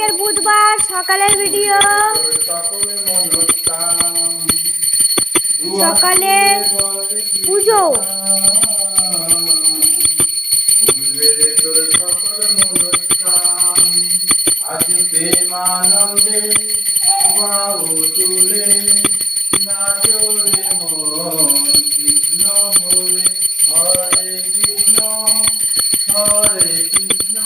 আজকের বুধবার সকালের ভিডিও সকালে পুজো। কৃষ্ণ হরে কৃষ্ণ হরে কৃষ্ণ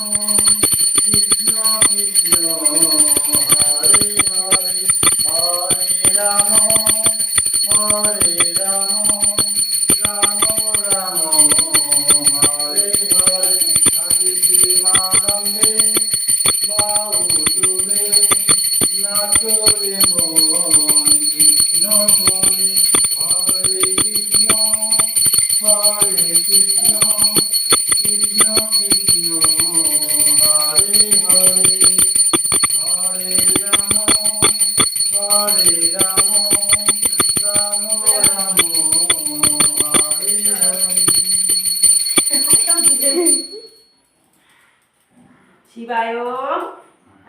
শিবায়ম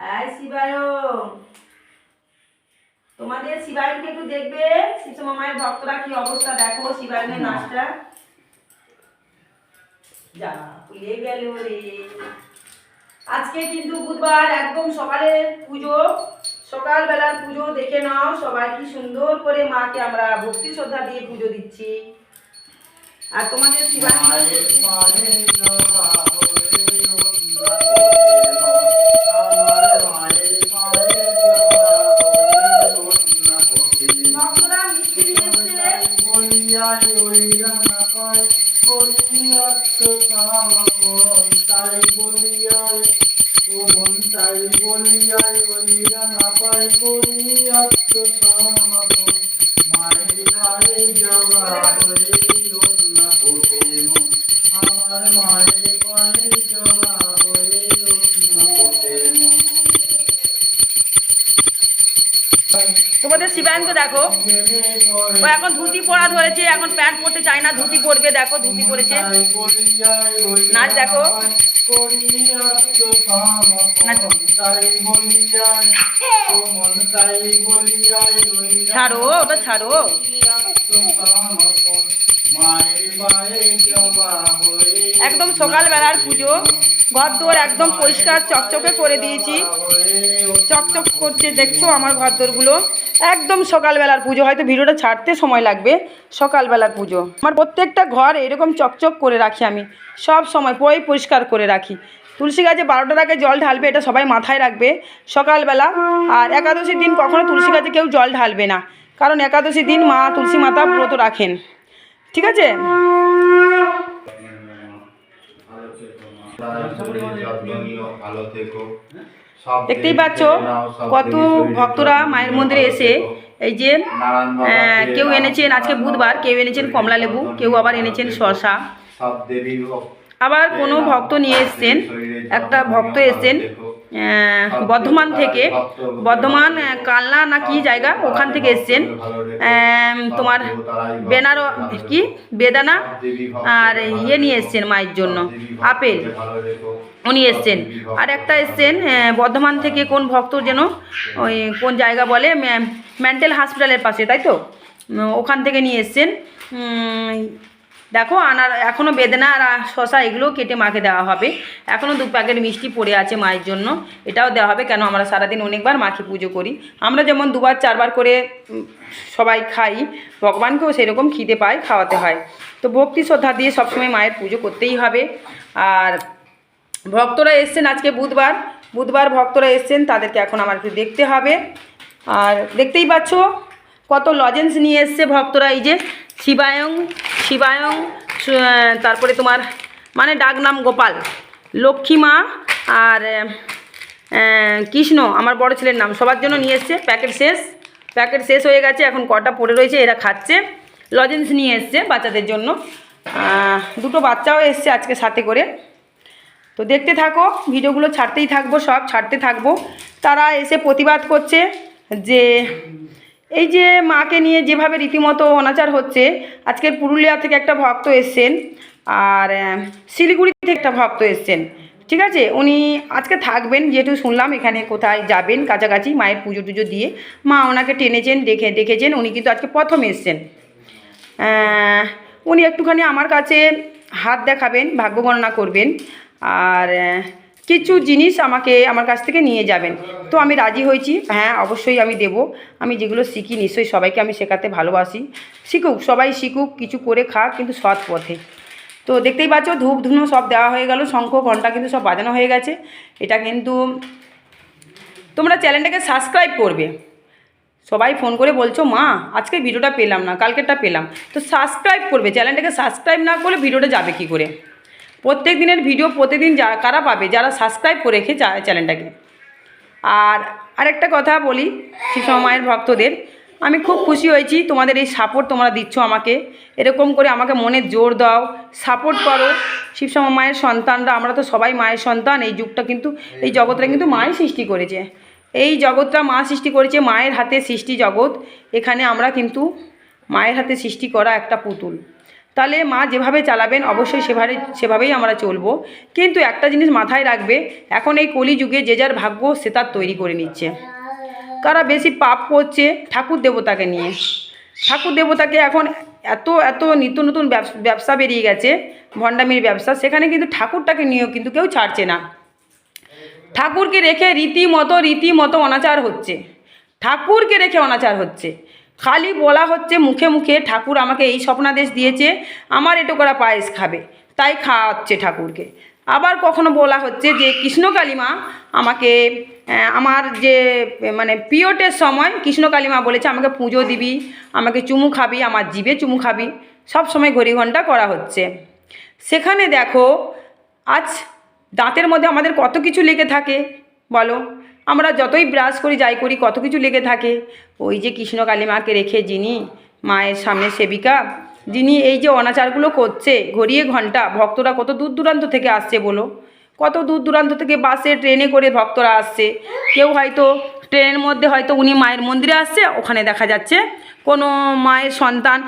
আয় শিবায়ম তোমাদের শিবায়নকে একটু দেখবে শিশু মামায়ের ভক্তরা কি অবস্থা? দেখো, শিবায়নের নাচটা। যা ভুলে গেল রে। আজকে কিন্তু বুধবার একদম সকালে পুজো সকালবেলার পুজো দেখে নাও সবাই কি সুন্দর করে মাকে আমরা ভক্তি শ্রদ্ধা দিয়ে পুজো দিচ্ছি। আর তোমাদের ভক্তরা মিষ্টি নিয়ে এসছে করিয়াত্ম কামপন তাই বলিয়াই ও মন তাই বলিয়াই ওই রানা পায় করিয়াত্ম কামপন মায়ের পায়ে জবা হয়ে ওঠনা আমার মায়ের পায়ে তোমাদের শিবায়নকে দেখো। ও এখন ধুতি পরা ধরেছে, এখন প্যান্ট পরতে চায় না, ধুতি পরবে, দেখো, ধুতি পরেছে। নাচ দেখো। ছাড়ো, ওটা ছাড়ো। একদম সকালবেলার পুজো। ঘর দুয়ার একদম পরিষ্কার চকচকে করে দিয়েছি। চকচক করছে, দেখছ আমার ঘর দোরগুলো একদম সকালবেলার পুজো, হয়তো ভিডিওটা ছাড়তে সময় লাগবে। সকালবেলার পুজো। আমার প্রত্যেকটা ঘর এরকম চকচক করে রাখি আমি। সব সময় পরে পরিষ্কার করে রাখি। তুলসী গাছে বারোটার আগে জল ঢালবে, এটা সবাই মাথায় রাখবে সকালবেলা। আর একাদশীর দিন কখনো তুলসী গাছে কেউ জল ঢালবে না। কারণ একাদশীর দিন মা, তুলসী মাতা ব্রত রাখেন। ঠিক আছে? দেখতেই পাচ্ছ কত ভক্তরা মায়ের মন্দিরে এসে এই যে কেউ এনেছেন আজকে বুধবার, কেউ এনেছেন কমলা লেবু, কেউ আবার এনেছেন ভক্ত আবার কোনো ভক্ত নিয়ে এসছেন, একটা ভক্ত এসছেন বর্ধমান থেকে। বর্ধমান কালনা না কি জায়গা? ওখান থেকে এসছেন। তোমার বেনার কি? বেদানা? আর ইয়ে নিয়ে এসছেন মায়ের জন্য। আপেল। উনি এসছেন। আর একটা এসছেন বর্ধমান থেকে কোন ভক্ত যেন ওই কোন জায়গা বলে মেন্টাল হসপিটালের পাশে তাই তো? ওখান থেকে নিয়ে এসছেন। দেখো আনার এখনও বেদনা আর শশা এগুলোও কেটে মাকে দেওয়া হবে। এখনও দু প্যাকেট মিষ্টি পড়ে আছে মায়ের জন্য। এটাও দেওয়া হবে কেন আমরা সারাদিন অনেকবার মাকে পুজো করি। আমরা যেমন দুবার চারবার করে সবাই খাই, ভগবানকেও সেরকম খিদে পায়, খাওয়াতে হয়। তো ভক্তি শ্রদ্ধা দিয়ে সবসময় মায়ের পুজো করতেই হবে। আর ভক্তরা এসছেন আজকে বুধবার। বুধবার ভক্তরা এসছেন, তাদেরকে এখন আমার একটু দেখতে হবে। আর দেখতেই পাচ্ছ কত লজেন্স নিয়ে এসছে ভক্তরা। এই যে শিবায়ং শিবায়ং তারপরে তোমার মানে ডাক নাম গোপাল, লক্ষ্মী মা আর কৃষ্ণ, আমার বড় ছেলের নাম, সবার জন্য নিয়ে এসছে, প্যাকেট শেষ প্যাকেট শেষ হয়ে গেছে, এখন কটা পড়ে রয়েছে, এরা খাচ্ছে, লজেন্স নিয়ে এসছে বাচ্চাদের জন্য দুটো বাচ্চাও এসছে আজকে সাথে করে, তো দেখতে থাকো, ভিডিওগুলো ছাড়তেই থাকব, সব ছাড়তে থাকব, তারা এসে প্রতিবাদ করছে যে এই যে মাকে নিয়ে যেভাবে রীতিমতো অনাচার হচ্ছে আজকে পুরুলিয়া থেকে একটা ভক্ত এসছেন আর শিলিগুড়ি থেকে একটা ভক্ত এসছেন, ঠিক আছে? উনি আজকে থাকবেন, যেহেতু শুনলাম এখানে কোথায় যাবেন কাছাকাছি মায়ের পুজো টুজো দিয়ে। মা ওনাকে টেনেছেন, দেখে, দেখেছেন, উনি কিন্তু আজকে প্রথম এসছেন। উনি একটুখানি আমার কাছে হাত দেখাবেন, ভাগ্য গণনা করবেন। আর কিছু জিনিস আমাকে আমার কাছ থেকে নিয়ে যাবেন। তো আমি রাজি হয়েছি। হ্যাঁ অবশ্যই আমি দেব। আমি যেগুলো শিখি, নিশ্চয়ই সবাইকে আমি শেখাতে ভালোবাসি। শিখুক, সবাই শিখুক, কিছু করে খাক, কিন্তু সৎ পথে। তো দেখতেই পাচ্ছ, ধূপ ধুনো সব দেওয়া হয়ে গেল, শঙ্খ ঘণ্টা কিন্তু সব বাজানো হয়ে গেছে। এটা কিন্তু তোমরা চ্যানেলটাকে সাবস্ক্রাইব করবে। সবাই ফোন করে বলছো, মা, আজকে ভিডিওটা পেলাম না, কালকেরটা পেলাম। তো সাবস্ক্রাইব করবে, চ্যানেলটাকে সাবস্ক্রাইব না করলে ভিডিওটা যাবে কি করে? প্রত্যেক দিনের ভিডিও প্রতিদিন যা, কারা পাবে? যারা সাবস্ক্রাইব করে রেখে চ্যানেলটাকে আর আরেকটা কথা বলি, শিশু মায়ের ভক্তদের। আমি খুব খুশি হয়েছি, তোমাদের এই সাপোর্ট তোমরা দিচ্ছ আমাকে। এরকম করে আমাকে মনে জোর দাও সাপোর্ট করো। শিবসমা মায়ের সন্তানরা, আমরা তো সবাই মায়ের সন্তান, এই যুগটা কিন্তু, এই জগৎটা কিন্তু মাই সৃষ্টি করেছে। এই জগৎটা মা সৃষ্টি করেছে, মায়ের হাতে সৃষ্টি জগৎ। এখানে আমরা কিন্তু মায়ের হাতে সৃষ্টি করা একটা পুতুল। তাহলে মা যেভাবে চালাবেন অবশ্যই সেভাবে, সেভাবেই আমরা চলবো। কিন্তু একটা জিনিস মাথায় রাখবে, এখন এই কলিযুগে যে যার ভাগ্য সে তার তৈরি করে নিচ্ছে। কারা বেশি পাপ করছে? ঠাকুর দেবতাকে নিয়ে। ঠাকুর দেবতাকে এখন এত এত নিত্য নতুন ব্যবস- বেরিয়ে গেছে, ভণ্ডামির ব্যবসা, সেখানে কিন্তু ঠাকুরটাকে নিয়েও কিন্তু কেউ ছাড়ছে না। ঠাকুরকে রেখে রীতিমতো রীতিমতো অনাচার হচ্ছে। ঠাকুরকে রেখে অনাচার হচ্ছে। খালি বলা হচ্ছে মুখে মুখে, ঠাকুর আমাকে এই স্বপ্নাদেশ দিয়েছে, আমার এটো করা পায়েস খাবে। তাই খাওয়াচ্ছে ঠাকুরকে। আবার কখনো বলা হচ্ছে যে, কৃষ্ণকালীমা আমাকে আমার যে মানে পিরিয়ডের সময় কৃষ্ণকালীমা বলেছে, আমাকে পুজো দিবি, আমাকে চুমু খাবি, আমার জিভে চুমু খাবি। সব সময় ঘড়ি ঘণ্টা করা হচ্ছে। সেখানে দেখো, আজ দাঁতের মধ্যে আমাদের কত কিছু লেগে থাকে, বলো? আমরা যতই ব্রাশ করি, যাই করি, কত কিছু লেগে থাকে। ওই যে কৃষ্ণ কালী মাকে রেখে যিনি মায়ের সামনে সেবিকা, যিনি এই যে অনাচারগুলো করছে, ঘড়িয়ে ঘণ্টা ভক্তরা কত দূর দূরান্ত থেকে আসছে বলো? কত দূর দূরান্ত থেকে বাসে, ট্রেনে করে ভক্তরা আসছে। কেউ হয়তো ট্রেনের মধ্যে হয়তো উনি মায়ের মন্দিরে আসছে, ওখানে দেখা যাচ্ছে কোনো মায়ের সন্তান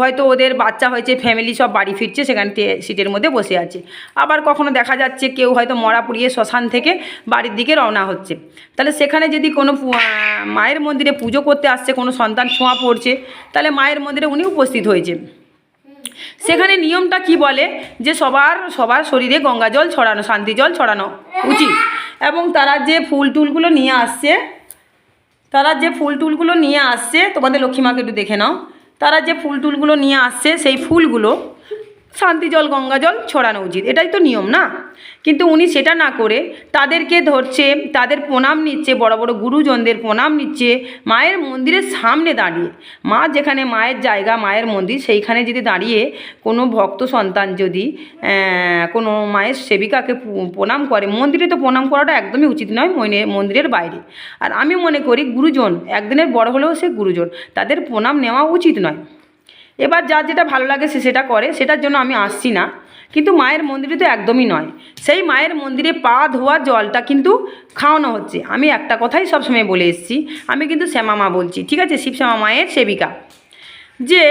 হয়তো ওদের বাচ্চা হয়েছে ফ্যামিলি সব বাড়ি ফিরছে, সেখান সিটের মধ্যে বসে আছে। আবার কখনো দেখা যাচ্ছে কেউ হয়তো মরা পুড়িয়ে শ্মশান থেকে বাড়ির দিকে রওনা হচ্ছে। তাহলে সেখানে যদি কোনো মায়ের মন্দিরে পুজো করতে আসছে, কোনো সন্তান ছোঁয়া পড়ছে, তাহলে মায়ের মন্দিরে উনি উপস্থিত হয়েছে। সেখানে নিয়মটা কি বলে? যে সবার সবার শরীরে গঙ্গা জল ছড়ানো, শান্তি জল ছড়ানো উচিত। এবং তারা যে ফুল টুলগুলো নিয়ে আসছে তারা যে ফুল টুলগুলো নিয়ে আসছে, তোমাদের লক্ষ্মীমাকে একটু দেখে নাও। তারা যে ফুল টুলগুলো নিয়ে আসছে, সেই ফুলগুলো শান্তি জল, গঙ্গা জল ছড়ানো উচিত। এটাই তো নিয়ম, না? কিন্তু উনি সেটা না করে তাদেরকে ধরছে, তাদের প্রণাম নিচ্ছে, বড় বড় গুরুজনদের প্রণাম নিচ্ছে, মায়ের মন্দিরের সামনে দাঁড়িয়ে। মা যেখানে মায়ের জায়গা, মায়ের মন্দির, সেইখানে যদি দাঁড়িয়ে কোনো ভক্ত সন্তান যদি কোনো মায়ের সেবিকাকে প্রণাম করে, মন্দিরে তো প্রণাম করাটা একদমই উচিত নয় মনে- মন্দিরের বাইরে। আর আমি মনে করি গুরুজন, একদিনের বড় হলেও সে গুরুজন, তাদের প্রণাম নেওয়া উচিত নয়। এবার যার যেটা ভালো লাগে সে সেটা করে, সেটার জন্য আমি আসছি না। কিন্তু মায়ের মন্দিরে তো একদমই নয়। সেই মায়ের মন্দিরে পা ধোয়া জলটা কিন্তু খাওয়ানো হচ্ছে। আমি একটা কথাই সবসময় বলে এসেছি, আমি কিন্তু শ্যামা মা বলছি, ঠিক আছে? শিব শ্যামা মায়ের সেবিকা। যে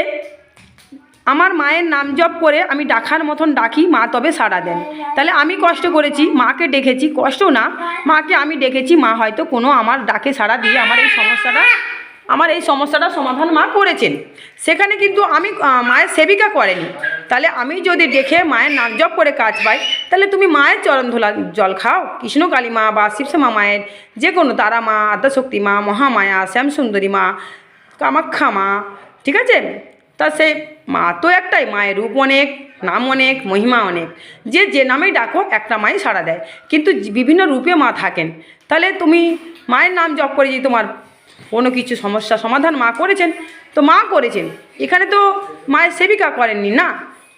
আমার মায়ের নাম জপ করে আমি ডাকার মতন ডাকি, মা তবে সাড়া দেন। তাহলে আমি কষ্ট করেছি, মাকে ডেকেছি, কষ্ট না, মাকে আমি ডেকেছি, মা হয়তো কোনো আমার ডাকে সাড়া দিয়ে আমার এই সমস্যাটা আমার এই সমস্যাটা সমাধান মা করেছেন। সেখানে কিন্তু আমি মায়ের সেবিকা করেনি। তাহলে আমি যদি দেখে মায়ের নাম জপ করে কাজ পাই, তাহলে তুমি মায়ের চরণ ধোলা, জল খাও। কৃষ্ণ কালী মা বা শিবশ্যামা মায়ের যে কোনো তারা মা, আদ্যাশক্তি মা, মহামায়া, শ্যামসুন্দরী মা, কামাখ্যা মা, ঠিক আছে? তা সে মা তো একটাই, মায়ের রূপ অনেক, নাম অনেক, মহিমা অনেক। যে যে নামেই ডাকো, একটা মাই সাড়া দেয়। কিন্তু বিভিন্ন রূপে মা থাকেন। তাহলে তুমি মায়ের নাম জপ করে যদি তোমার কোনো কিছু সমস্যা সমাধান মা করেছেন, তো মা করেছেন। এখানে তো মায়ের সেবিকা করেননি না?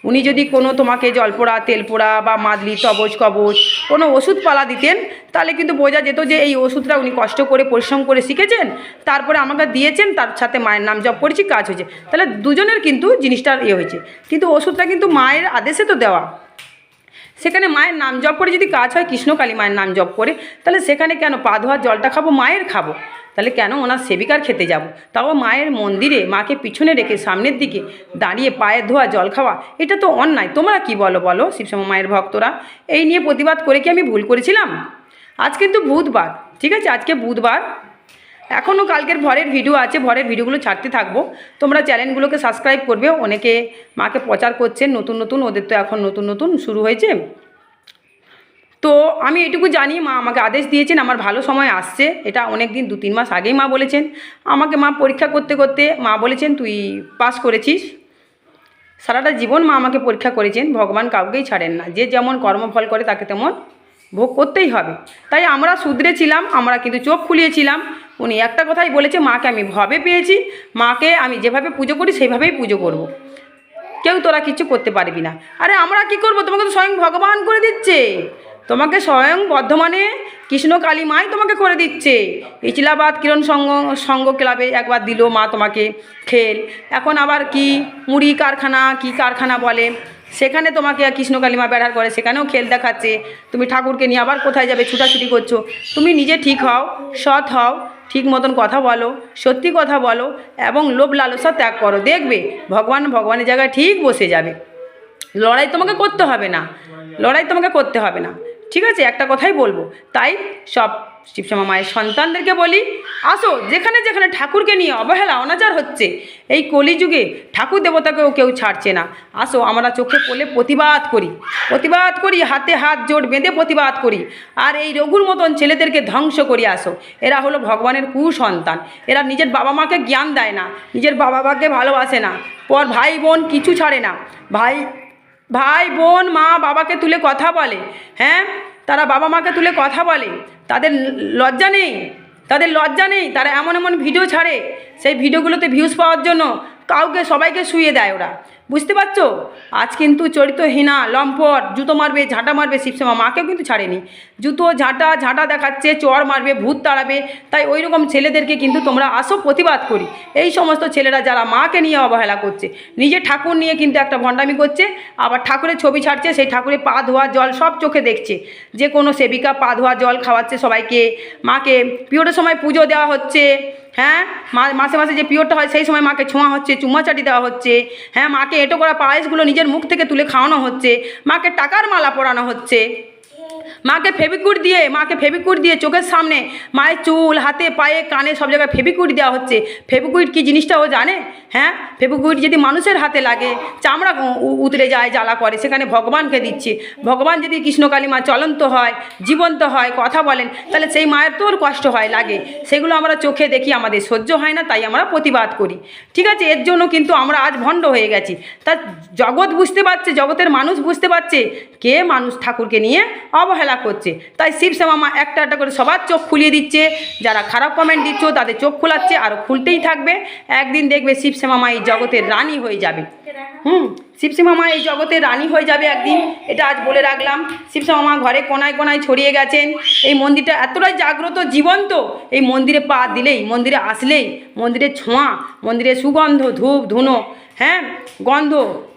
উনি যদি কোনো তোমাকে জলপোড়া, তেলপোড়া বা মাদলি, তবজ, কবজ কোনো ওষুধ পালা দিতেন, তাহলে কিন্তু বোঝা যেত যে এই ওষুধটা উনি কষ্ট করে, পরিশ্রম করে শিখেছেন, তারপরে আমাকে দিয়েছেন, তার সাথে মায়ের নাম জপ করেছি, কাজ হয়েছে। তাহলে দুজনের কিন্তু জিনিসটার ইয়ে হয়েছে। কিন্তু ওষুধটা কিন্তু মায়ের আদেশে তো দেওয়া। সেখানে মায়ের নাম জপ করে যদি কাজ হয়, কৃষ্ণকালী মায়ের নাম জপ করে, তাহলে সেখানে কেন পা ধোয়ার জলটা খাব, মায়ের খাব? তাহলে কেন ওনার সেবিকার খেতে যাব? তাও মায়ের মন্দিরে মাকে পিছনে রেখে সামনের দিকে দাঁড়িয়ে পায়ের ধোয়া, জল খাওয়া, এটা তো অন্যায়। তোমরা কি বলো বলো, শিবশ্যামা মায়ের ভক্তরা? এই নিয়ে প্রতিবাদ করে কি আমি ভুল করেছিলাম? আজ কিন্তু বুধবার, ঠিক আছে? আজকে বুধবার। এখনও কালকের ভরের ভিডিও আছে, ভরের ভিডিওগুলো ছাড়তে থাকব। তোমরা চ্যানেলগুলোকে সাবস্ক্রাইব করবে, অনেকে মাকে প্রচার করছেন, নতুন নতুন, ওদের তো এখন নতুন নতুন শুরু হয়েছে। তো আমি এটুকু জানি, মা আমাকে আদেশ দিয়েছেন, আমার ভালো সময় আসছে। এটা অনেক দিন দু তিন মাস আগেই মা বলেছেন। আমাকে মা পরীক্ষা করতে করতে মা বলেছেন, তুই পাস করেছিস। সারাটা জীবন মা আমাকে পরীক্ষা করেছেন, ভগবান কাউকেই ছাড়েন না। যে যেমন কর্মফল করে, তাকে তেমন ভোগ করতেই হবে। তাই আমরা শুধরে ছিলাম আমরা কিন্তু চোখ খুলিয়েছিলাম। উনি একটা কথাই বলেছে, মাকে আমি ভবে পেয়েছি, মাকে আমি যেভাবে পুজো করি, সেইভাবেই পুজো করব। কেউ তোরা কিছু করতে পারবি না। আরে আমরা কি করব? তোমাকে তো স্বয়ং ভগবান করে দিচ্ছে। তোমাকে স্বয়ং বর্ধমানে কৃষ্ণ কালী মাই তোমাকে করে দিচ্ছে। ইচলাবাদ কিরণ সঙ্গ সঙ্গ ক্লাবে একবার দিল মা তোমাকে খেল। এখন আবার কি? মুড়ি কারখানা, কি কারখানা বলে? সেখানে তোমাকে কৃষ্ণ কালিমা বেড়ার করে, সেখানেও খেল দেখাচ্ছে। তুমি ঠাকুরকে নিয়ে আবার কোথায় যাবে? ছুটাছুটি করছ। তুমি নিজে ঠিক হও, সৎ হও, ঠিক মতন কথা বলো, সত্যি কথা বলো এবং লোভ লালসা ত্যাগ করো। দেখবে, ভগবান ভগবানের জায়গায় ঠিক বসে যাবে। লড়াই তোমাকে করতে হবে না। লড়াই তোমাকে করতে হবে না। ঠিক আছে, একটা কথাই বলব। তাই সব শিবশ্যামা মায়ের সন্তানদেরকে বলি, আসো, যেখানে যেখানে ঠাকুরকে নিয়ে অবহেলা, অনাচার হচ্ছে, এই কলিযুগে ঠাকুর দেবতাকেও কেউ ছাড়ছে না। আসো, আমরা চোখে পড়লে প্রতিবাদ করি প্রতিবাদ করি, হাতে হাত জোট বেঁধে প্রতিবাদ করি, আর এই রঘুর মতন ছেলেদেরকে ধ্বংস করি, আসো। এরা হলো ভগবানের কুসন্তান, এরা নিজের বাবা মাকে জ্ঞান দেয় না, নিজের বাবা মাকে ভালোবাসে না, পর ভাই বোন কিছু ছাড়ে না, ভাই ভাই, বোন, মা, বাবাকে তুলে কথা বলে হ্যাঁ? তারা বাবা মাকে তুলে কথা বলে। তাদের লজ্জা নেই, তাদের লজ্জা নেই। তারা এমন এমন ভিডিও ছাড়ে, সেই ভিডিওগুলোতে ভিউজ পাওয়ার জন্য কাউকে, সবাইকে শুয়ে দেয় ওরা। বুঝতে পারছ? আজ কিন্তু চরিত্রহীনা লম্পট জুতো মারবে, ঝাঁটা মারবে শিবসেমা, মাকেও কিন্তু ছাড়েনি। জুতো, ঝাঁটা ঝাঁটা দেখাচ্ছে চর মারবে, ভূত তাড়াবে, তাই ওই রকম ছেলেদেরকে কিন্তু তোমরা আসো প্রতিবাদ করি। এই সমস্ত ছেলেরা যারা মাকে নিয়ে অবহেলা করছে, নিজে ঠাকুর নিয়ে কিন্তু একটা ভণ্ডামি করছে, আবার ঠাকুরের ছবি ছাড়ছে, সেই ঠাকুরের পা ধোয়া জল সব চোখে দেখছে। যে কোনো সেবিকা পা ধোয়া জল খাওয়াচ্ছে সবাইকে। মাকে পিরিয়ডের সময় পুজো দেওয়া হচ্ছে। হ্যাঁ? মাসে মাসে যে পিওরটা হয়, সেই সময় মাকে ছোঁয়া হচ্ছে চুমাচাটি দেওয়া হচ্ছে। হ্যাঁ মাকে এটো করা পায়েসগুলো নিজের মুখ থেকে তুলে খাওয়ানো হচ্ছে। মাকে টাকার মালা পরানো হচ্ছে। মাকে ফেবিকুট দিয়ে, মাকে ফেবিকুট দিয়ে চোখের সামনে, মায়ের চুল, হাতে, পায়ে, কানে সব জায়গায় ফেবিকুইট দেওয়া হচ্ছে। ফেবিকুইট কি জিনিসটা ও জানে? হ্যাঁ? ফেবিকুইট যদি মানুষের হাতে লাগে, চামড়া উতরে যায়, জ্বালা করে, সেখানে ভগবানকে দিচ্ছে। ভগবান যদি কৃষ্ণকালী মা চলন্ত হয়, জীবন্ত হয়, কথা বলেন, তাহলে সেই মায়ের তোর কষ্ট হয়, লাগে। সেগুলো আমরা চোখে দেখি, আমাদের সহ্য হয় না, তাই আমরা প্রতিবাদ করি। ঠিক আছে? এর জন্য কিন্তু আমরা আজ ভণ্ড হয়ে গেছি। তা জগৎ বুঝতে পারছে, জগতের মানুষ বুঝতে পারছে, কে মানুষ ঠাকুরকে নিয়ে অবহেলা করছে। তাই শিবশ্যামা মা একটা একটা করে সবার চোখ খুলিয়ে দিচ্ছে। যারা খারাপ কমেন্ট দিচ্ছ, তাদের চোখ খোলাচ্ছে আরও খুলতেই থাকবে। একদিন দেখবে শিবশ্যামা মা এই জগতের রানী হয়ে যাবে। হুম শিবশ্যামা মা এই জগতের রানী হয়ে যাবে একদিন। এটা আজ বলে রাখলাম। শিবশ্যামা মা ঘরে কোনায় কোনায় ছড়িয়ে গেছেন। এই মন্দিরটা এতটাই জাগ্রত, জীবন্ত। এই মন্দিরে পা দিলেই, মন্দিরে আসলেই, মন্দিরের ছোঁয়া, মন্দিরের সুগন্ধ, ধূপ, ধুনো হ্যাঁ গন্ধ,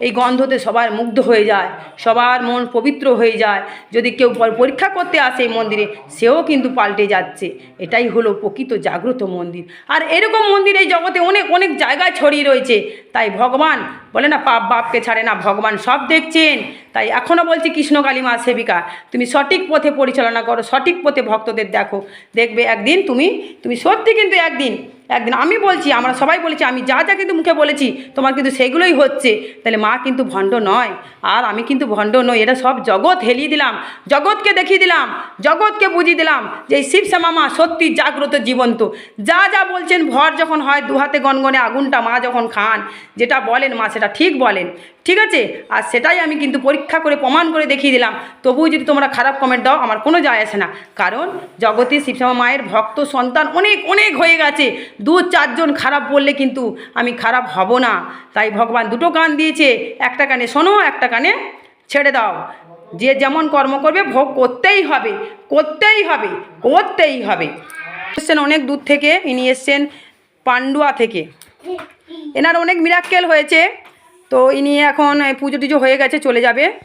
এই গন্ধতে সবার মুগ্ধ হয়ে যায়, সবার মন পবিত্র হয়ে যায়। যদি কেউ পরীক্ষা করতে আসে এই মন্দিরে, সেও কিন্তু পাল্টে যাচ্ছে। এটাই হলো প্রকৃত জাগ্রত মন্দির। আর এরকম মন্দির এই জগতে অনেক অনেক জায়গায় ছড়িয়ে রয়েছে। তাই ভগবান বলে না, পাপ বাপকে ছাড়ে না, ভগবান সব দেখছেন। তাই এখনও বলছি কৃষ্ণ কালীমা সেবিকা, তুমি সঠিক পথে পরিচালনা করো, সঠিক পথে ভক্তদের দেখো। দেখবে একদিন তুমি তুমি সত্যি কিন্তু একদিন একদিন আমি বলছি, আমরা সবাই বলেছি, আমি যা যা কিন্তু মুখে বলেছি, তোমার কিন্তু সেগুলোই হচ্ছে। তাহলে মা কিন্তু ভণ্ড নয়, আর আমি কিন্তু ভণ্ড নই, এটা সব জগৎ হেলিয়ে দিলাম, জগৎকে দেখিয়ে দিলাম, জগৎকে বুঝিয়ে দিলাম যে এই শিবশ্যামা মা সত্যি জাগ্রত জীবন্ত। যা যা বলছেন, ভর যখন হয় দুহাতে গনগনে আগুনটা মা যখন খান, যেটা বলেন মা, সেটা ঠিক বলেন। ঠিক আছে? আর সেটাই আমি কিন্তু পরীক্ষা করে প্রমাণ করে দেখিয়ে দিলাম। তবুও যদি তোমরা খারাপ কমেন্ট দাও, আমার কোনো যায় আসে না। কারণ জগতে শিবশ্যামা মায়ের ভক্ত সন্তান অনেক অনেক হয়ে গেছে। দু চারজন খারাপ বললে কিন্তু আমি খারাপ হব না। তাই ভগবান দুটো কান দিয়েছে। একটা কানে শোনো, একটা কানে ছেড়ে দাও। যে যেমন কর্ম করবে, ভোগ করতেই হবে করতেই হবে করতেই হবে। এসছেন অনেক দূর থেকে, ইনি এসছেন পান্ডুয়া থেকে। এনার অনেক মিরাক্কেল হয়েছে। তো ইনি এখন পুজো টুজো হয়ে গেছে চলে যাবে।